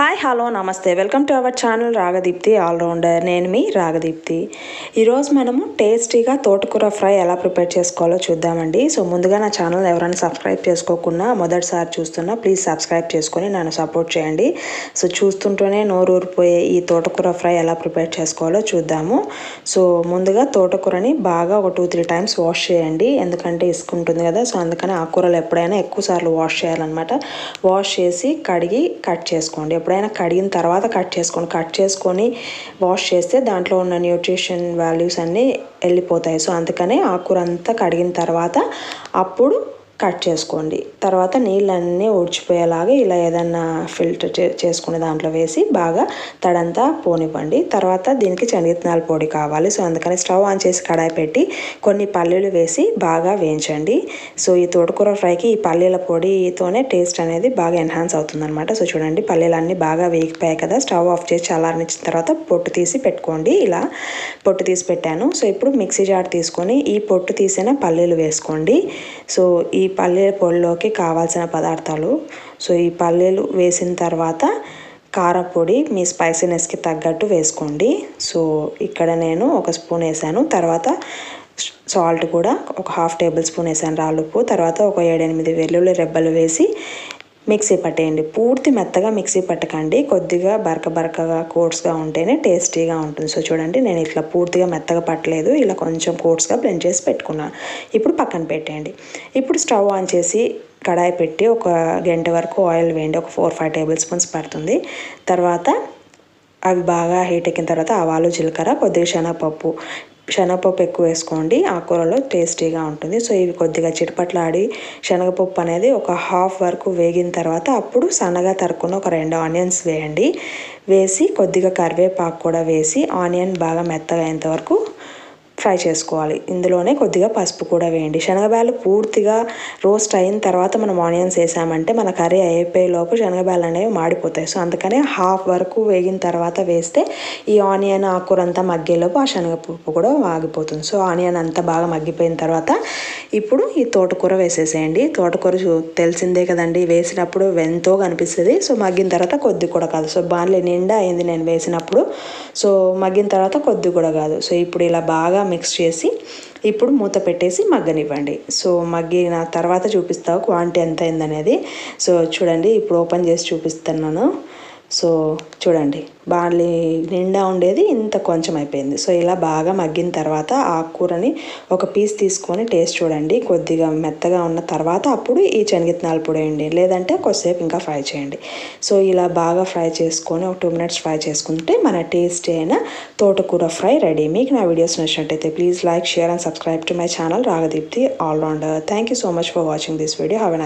Hi hello namaste welcome to our channel Ragadeepti allrounder నేను మీ రాగదీప్తి ఈరోజు మనము టేస్టీగా తోటకూర ఫ్రై ఎలా ప్రిపేర్ చేసుకోవాలో చూద్దామండి. సో ముందుగా నా ఛానల్ ఎవరైనా సబ్స్క్రైబ్ చేసుకోకుండా మొదటిసారి చూస్తున్నా ప్లీజ్ సబ్స్క్రైబ్ చేసుకొని నన్ను సపోర్ట్ చేయండి. సో చూస్తుంటేనే నోరూరిపోయే ఈ తోటకూర ఫ్రై ఎలా ప్రిపేర్ చేసుకోవాలో చూద్దాము. సో ముందుగా తోటకూరని బాగా ఒక టూ త్రీ టైమ్స్ వాష్ చేయండి. ఎందుకంటే ఇసుకుంటుంది కదా సో అందుకని ఆ కూరలు ఎప్పుడైనా ఎక్కువ సార్లు వాష్ చేయాలన్నమాట. వాష్ చేసి కడిగి కట్ చేసుకోండి. ఎప్పుడైనా కడిగిన తర్వాత కట్ చేసుకోండి కట్ చేసుకొని వాష్ చేస్తే దాంట్లో ఉన్న న్యూట్రిషన్ వాల్యూస్ అన్నీ వెళ్ళిపోతాయి. సో అందుకనే ఆకుకూర అంతా కడిగిన తర్వాత అప్పుడు కట్ చేసుకోండి. తర్వాత నీళ్ళన్నీ ఊడ్చిపోయేలాగా ఇలా ఏదన్నా ఫిల్టర్ చే చేసుకునే దాంట్లో వేసి బాగా తడంతా పోనివ్వండి. తర్వాత దీనికి శనగిత్తనాల పొడి కావాలి. సో అందుకని స్టవ్ ఆన్ చేసి కడాయి పెట్టి కొన్ని పల్లీలు వేసి బాగా వేయించండి. సో ఈ తోటకూర ఫ్రైకి ఈ పల్లీల పొడితోనే టేస్ట్ అనేది బాగా ఎన్హాన్స్ అవుతుందన్నమాట. సో చూడండి పల్లీలు అన్నీ బాగా వేగిపోయాయి కదా. స్టవ్ ఆఫ్ చేసి చల్లారనిచ్చిన తర్వాత పొట్టు తీసి పెట్టుకోండి. ఇలా పొట్టు తీసి పెట్టాను. సో ఇప్పుడు మిక్సీ జార్ తీసుకొని ఈ పొట్టు తీసిన పల్లీలు వేసుకోండి. సో ఈ పల్లీల పొడిలోకి కావాల్సిన పదార్థాలు. సో ఈ పల్లీలు వేసిన తర్వాత కారపొడి మీ స్పైసీనెస్కి తగ్గట్టు వేసుకోండి. సో ఇక్కడ నేను ఒక స్పూన్ వేసాను. తర్వాత సాల్ట్ కూడా ఒక హాఫ్ టేబుల్ స్పూన్ వేసాను. రాళ్ళుప్పు. తర్వాత ఒక ఏడెనిమిది వెల్లుల్లి రెబ్బలు వేసి మిక్సీ పట్టేయండి. పూర్తి మెత్తగా మిక్సీ పట్టకండి. కొద్దిగా బరక బరకగా కోట్స్గా ఉంటేనే టేస్టీగా ఉంటుంది. సో చూడండి నేను ఇట్లా పూర్తిగా మెత్తగా పట్టలేదు. ఇలా కొంచెం కోట్స్గా బ్లెండ్ చేసి పెట్టుకున్నాను ఇప్పుడు పక్కన పెట్టేయండి. ఇప్పుడు స్టవ్ ఆన్ చేసి కడాయి పెట్టి ఒక గంట వరకు ఆయిల్ వేయండి. ఒక ఫోర్ ఫైవ్ టేబుల్ స్పూన్స్ పడుతుంది. తర్వాత అవి బాగా హీట్ ఎక్కిన తర్వాత ఆవాలు జీలకర్ర కొద్దిగా శనగపప్పు. శనగపప్పు ఎక్కువ వేసుకోండి. ఆకుకూరలో టేస్టీగా ఉంటుంది. సో ఇవి కొద్దిగా చిటపట్లాడి శనగపప్పు అనేది ఒక హాఫ్ వరకు వేగిన తర్వాత అప్పుడు సన్నగా తరుక్కున్న ఒక రెండు ఆనియన్స్ వేయండి. వేసి కొద్దిగా కరివేపాకు కూడా వేసి ఆనియన్ బాగా మెత్తగా అయ్యేంత వరకు ఫ్రై చేసుకోవాలి. ఇందులోనే కొద్దిగా పసుపు కూడా వేయండి. శనగబ్యాలు పూర్తిగా రోస్ట్ అయిన తర్వాత మనం ఆనియన్స్ వేసామంటే మన కర్రీ అయిపోయేలోపు శనగబ్యాలు అనేవి మాడిపోతాయి. సో అందుకనే హాఫ్ వరకు వేగిన తర్వాత వేస్తే ఈ ఆనియన్ ఆకురంతా అంతా మగ్గేలోపు ఆ శనగపప్పు కూడా ఆగిపోతుంది. సో ఆనియన్ అంతా బాగా మగ్గిపోయిన తర్వాత ఇప్పుడు ఈ తోటకూర వేసేసేయండి. తోటకూర తెలిసిందే కదండి వేసినప్పుడు ఎంతో కనిపిస్తుంది. సో మగ్గిన తర్వాత కొద్ది కూడా కాదు. సో బాన్లీ నిండా అయింది నేను వేసినప్పుడు. సో మగ్గిన తర్వాత కొద్ది కూడా కాదు. సో ఇప్పుడు ఇలా బాగా మిక్స్ చేసి ఇప్పుడు మూత పెట్టేసి మగ్గనివ్వండి. సో మగ్గిన తర్వాత చూపిస్తావు క్వాంటిటీ ఎంత అయిందనేది. సో చూడండి ఇప్పుడు ఓపెన్ చేసి చూపిస్తున్నాను. సో చూడండి బార్లీ నిండా ఉండేది ఇంత కొంచెం అయిపోయింది. సో ఇలా బాగా మగ్గిన తర్వాత ఆకుకూరని ఒక పీస్ తీసుకొని టేస్ట్ చూడండి. కొద్దిగా మెత్తగా ఉన్న తర్వాత అప్పుడు ఈ శనగిత్తనాలు పొడి వేయండి. లేదంటే కొద్దిసేపు ఇంకా ఫ్రై చేయండి. సో ఇలా బాగా ఫ్రై చేసుకొని ఒక టూ మినిట్స్ ఫ్రై చేసుకుంటే మన టేస్ట్ అయిన తోటకూర ఫ్రై రెడీ. మీకు నా వీడియోస్ నచ్చినట్టయితే please like share and subscribe to my channel. Ragadeepti allrounder. Thank you so much for watching this video. Have